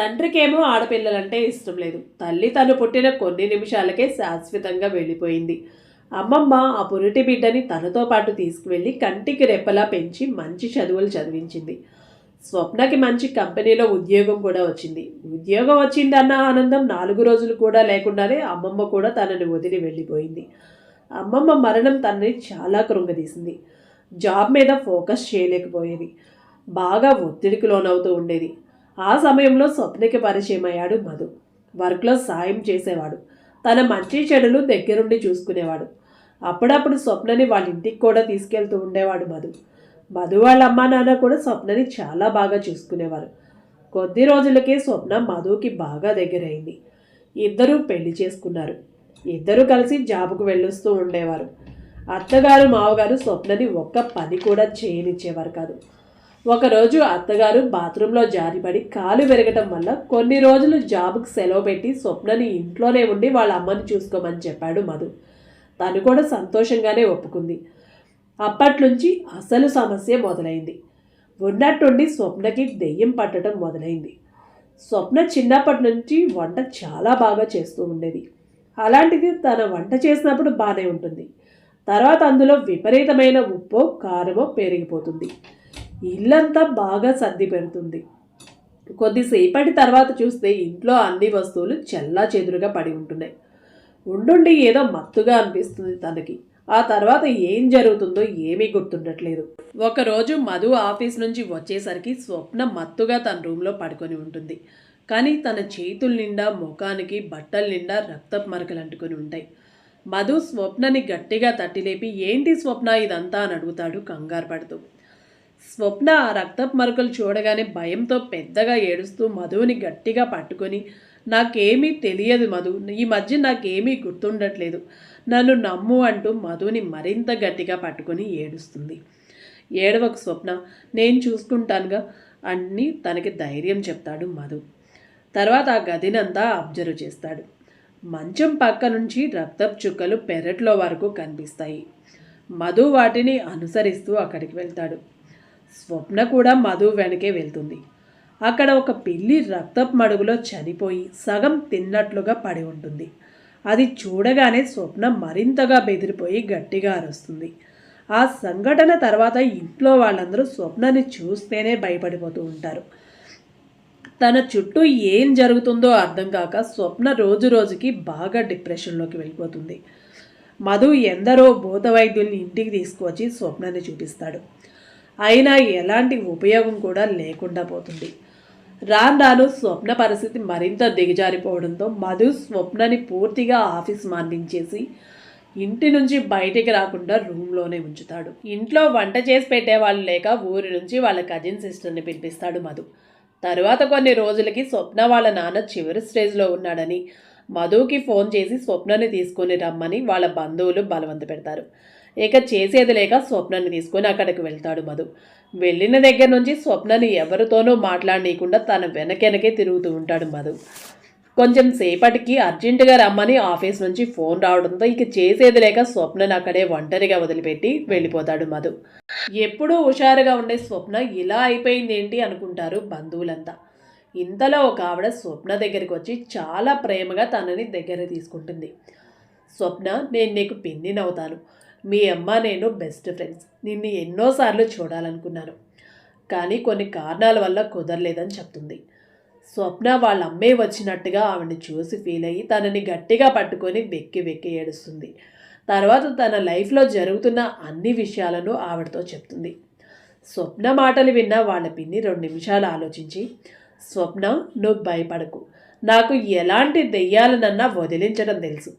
తండ్రికేమో ఆడపిల్లలంటే ఇష్టం లేదు. తల్లి తను పుట్టిన కొన్ని నిమిషాలకే శాశ్వతంగా వెళ్ళిపోయింది. అమ్మమ్మ ఆ పురిటి బిడ్డని తనతో పాటు తీసుకువెళ్ళి కంటికి రెప్పలా పెంచి మంచి చదువులు చదివించింది. స్వప్నకి మంచి కంపెనీలో ఉద్యోగం కూడా వచ్చింది. ఉద్యోగం వచ్చిందన్న ఆనందం నాలుగు రోజులు కూడా లేకుండానే అమ్మమ్మ కూడా తనని వదిలి వెళ్ళిపోయింది. అమ్మమ్మ మరణం తనని చాలా కృంగదీసింది. జాబ్ మీద ఫోకస్ చేయలేకపోయేది. బాగా ఒత్తిడికి లోనవుతూ ఉండేది. ఆ సమయంలో స్వప్నకి పరిచయం అయ్యాడు మధు. వర్క్లో సాయం చేసేవాడు. తన మంచి చెడులు దగ్గరుండి చూసుకునేవాడు. అప్పుడప్పుడు స్వప్నని వాళ్ళ ఇంటికి కూడా తీసుకెళ్తూ ఉండేవాడు మధు. మధు వాళ్ళ అమ్మా నాన్న కూడా స్వప్నని చాలా బాగా చూసుకునేవారు. కొద్ది రోజులకే స్వప్న మధుకి బాగా దగ్గరైంది ఇద్దరూ పెళ్ళి చేసుకున్నారు. ఇద్దరూ కలిసి జాబుకు వెళ్ళొస్తూ ఉండేవారు. అత్తగారు మావగారు స్వప్నని ఒక్క పని కూడా చేయనిచ్చేవారు కాదు. ఒకరోజు అత్తగారు బాత్రూంలో జారిపడి కాలు పెరగటం వల్ల కొన్ని రోజులు జాబ్కు సెలవు పెట్టి స్వప్నని ఇంట్లోనే ఉండి వాళ్ళ అమ్మని చూసుకోమని చెప్పాడు మధు. తను కూడా సంతోషంగానే ఒప్పుకుంది. అప్పట్నుంచి అసలు సమస్య మొదలైంది. ఉన్నట్టుండి స్వప్నకి దెయ్యం పట్టడం మొదలైంది. స్వప్న చిన్నప్పటి నుంచి వంట చాలా బాగా చేస్తూ ఉండేది. అలాంటిది తన వంట చేసినప్పుడు బాగానే ఉంటుంది. తర్వాత అందులో విపరీతమైన ఉప్పో కారమో పెరిగిపోతుంది. ఇల్లంతా బాగా సర్ది పెడుతుంది. కొద్దిసేపటి తర్వాత చూస్తే ఇంట్లో అన్ని వస్తువులు చెల్లా చెదురుగా పడి ఉంటున్నాయి. ఉండుండి ఏదో మత్తుగా అనిపిస్తుంది తనకి. ఆ తర్వాత ఏం జరుగుతుందో ఏమీ గుర్తుండట్లేదు. ఒకరోజు మధు ఆఫీస్ నుంచి వచ్చేసరికి స్వప్న మత్తుగా తన రూమ్లో పడుకొని ఉంటుంది. కానీ తన చేతుల నిండా ముఖానికి బట్టల నిండా రక్తపు మరకలు అంటుకొని ఉంటాయి. మధు స్వప్నని గట్టిగా తట్టిలేపి ఏంటి స్వప్న ఇదంతా? అని అడుగుతాడు కంగారు పడుతూ. స్వప్న ఆ రక్తపు మరకలు చూడగానే భయంతో పెద్దగా ఏడుస్తూ మధువుని గట్టిగా పట్టుకొని నాకేమీ తెలియదు మధు. ఈ మధ్య నాకేమీ గుర్తుండట్లేదు. నన్ను నమ్ము అంటూ మధుని మరింత గట్టిగా పట్టుకొని ఏడుస్తుంది. ఏడవకు స్వప్న నేను చూసుకుంటానుగా అన్ని తనకి ధైర్యం చెప్తాడు మధు. తర్వాత ఆ గదినంతా అబ్జర్వ్ చేస్తాడు. మంచం పక్క నుంచి రక్తపు చుక్కలు పెరట్లో వరకు కనిపిస్తాయి. మధు వాటిని అనుసరిస్తూ అక్కడికి వెళ్తాడు. స్వప్న కూడా మధు వెనకే వెళ్తుంది. అక్కడ ఒక పిల్లి రక్తపు మడుగులో చనిపోయి సగం తిన్నట్లుగా పడి ఉంటుంది. అది చూడగానే స్వప్న మరింతగా బెదిరిపోయి గట్టిగా అరుస్తుంది. ఆ సంఘటన తర్వాత ఇంట్లో వాళ్ళందరూ స్వప్నని చూస్తేనే భయపడిపోతూ ఉంటారు. తన చుట్టూ ఏం జరుగుతుందో అర్థం కాక స్వప్న రోజు రోజుకి బాగా డిప్రెషన్లోకి వెళ్ళిపోతుంది. మధు ఎందరో భూత వైద్యుల్ని ఇంటికి తీసుకువచ్చి స్వప్నాన్ని చూపిస్తాడు. అయినా ఎలాంటి ఉపయోగం కూడా లేకుండా పోతుంది. రాను రాను స్వప్న పరిస్థితి మరింత దిగజారిపోవడంతో మధు స్వప్నని పూర్తిగా ఆఫీస్ మార్నించేసి ఇంటి నుంచి బయటికి రాకుండా రూమ్లోనే ఉంచుతాడు. ఇంట్లో వంట చేసి పెట్టేవాళ్ళు లేక ఊరి నుంచి వాళ్ళ కజిన్ సిస్టర్ని పిలిపిస్తాడు మధు. తరువాత కొన్ని రోజులకి స్వప్న వాళ్ళ నాన్న చివరి స్టేజ్లో ఉన్నాడని మధుకి ఫోన్ చేసి స్వప్నని తీసుకొని రమ్మని వాళ్ళ బంధువులు బలవంత పెడతారు. ఇక చేసేది లేక స్వప్నాన్ని తీసుకొని అక్కడికి వెళ్తాడు మధు. వెళ్ళిన దగ్గర నుంచి స్వప్నని ఎవరితోనూ మాట్లాడనీయకుండా తన వెనకెనకే తిరుగుతూ ఉంటాడు మధు. కొంచెం సేపటికి అర్జెంటుగా రమ్మని ఆఫీస్ నుంచి ఫోన్ రావడంతో ఇక చేసేది లేక స్వప్నను అక్కడే ఒంటరిగా వదిలిపెట్టి వెళ్ళిపోతాడు మధు. ఎప్పుడూ హుషారుగా ఉండే స్వప్న ఇలా అయిపోయింది ఏంటి అనుకుంటారు బంధువులంతా. ఇంతలో ఒక ఆవిడ స్వప్న దగ్గరికి వచ్చి చాలా ప్రేమగా తనని దగ్గర తీసుకుంటుంది. స్వప్న నేను నీకు పిన్నినవుతాను. మీ అమ్మ నేను బెస్ట్ ఫ్రెండ్స్ నిన్ను ఎన్నోసార్లు చూడాలనుకున్నాను. కానీ కొన్ని కారణాల వల్ల కుదరలేదని చెప్తుంది. స్వప్న వాళ్ళ అమ్మే వచ్చినట్టుగా ఆవిడని చూసి ఫీల్ అయ్యి తనని గట్టిగా పట్టుకొని వెక్కి వెక్కి ఏడుస్తుంది. తర్వాత తన లైఫ్లో జరుగుతున్న అన్ని విషయాలను ఆవిడతో చెప్తుంది. స్వప్న మాటలు విన్న వాళ్ళ పిన్ని రెండు నిమిషాలు ఆలోచించి స్వప్న నువ్వు భయపడకు. నాకు ఎలాంటి దెయ్యాలనన్నా వదిలించడం తెలుసు.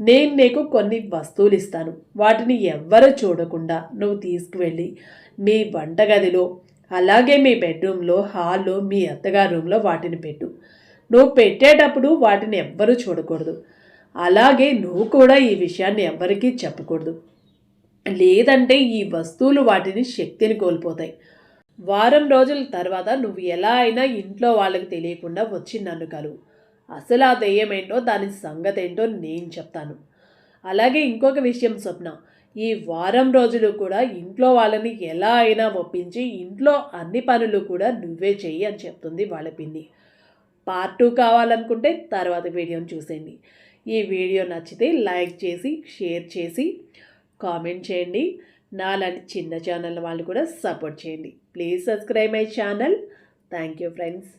నేను నీకు కొన్ని వస్తువులు ఇస్తాను వాటిని ఎవ్వరూ చూడకుండా నువ్వు తీసుకువెళ్ళి మీ వంటగదిలో అలాగే మీ బెడ్రూమ్లో హాల్లో మీ అత్తగారి రూమ్లో వాటిని పెట్టు. నువ్వు పెట్టేటప్పుడు వాటిని ఎవ్వరూ చూడకూడదు. అలాగే నువ్వు కూడా ఈ విషయాన్ని ఎవ్వరికీ చెప్పకూడదు. లేదంటే ఈ వస్తువులు వాటిని శక్తిని కోల్పోతాయి. వారం రోజుల తర్వాత నువ్వు ఎలా అయినా ఇంట్లో వాళ్ళకి తెలియకుండా వచ్చి నన్ను కలువు. అసలు ఆ దెయ్యం ఏంటో దాని సంగతి ఏంటో నేను చెప్తాను. అలాగే ఇంకొక విషయం స్వప్న. ఈ వారం రోజులు కూడా ఇంట్లో వాళ్ళని ఎలా అయినా ఒప్పించి ఇంట్లో అన్ని పనులు కూడా నువ్వే చెయ్యి అని చెప్తుంది వాళ్ళ పిన్ని. పార్ట్ టూ కావాలనుకుంటే తర్వాత వీడియోని చూసేయండి. ఈ వీడియో నచ్చితే లైక్ చేసి షేర్ చేసి కామెంట్ చేయండి. నాలాంటి చిన్న ఛానల్ వాళ్ళు కూడా సపోర్ట్ చేయండి. Please subscribe my channel. Thank you friends.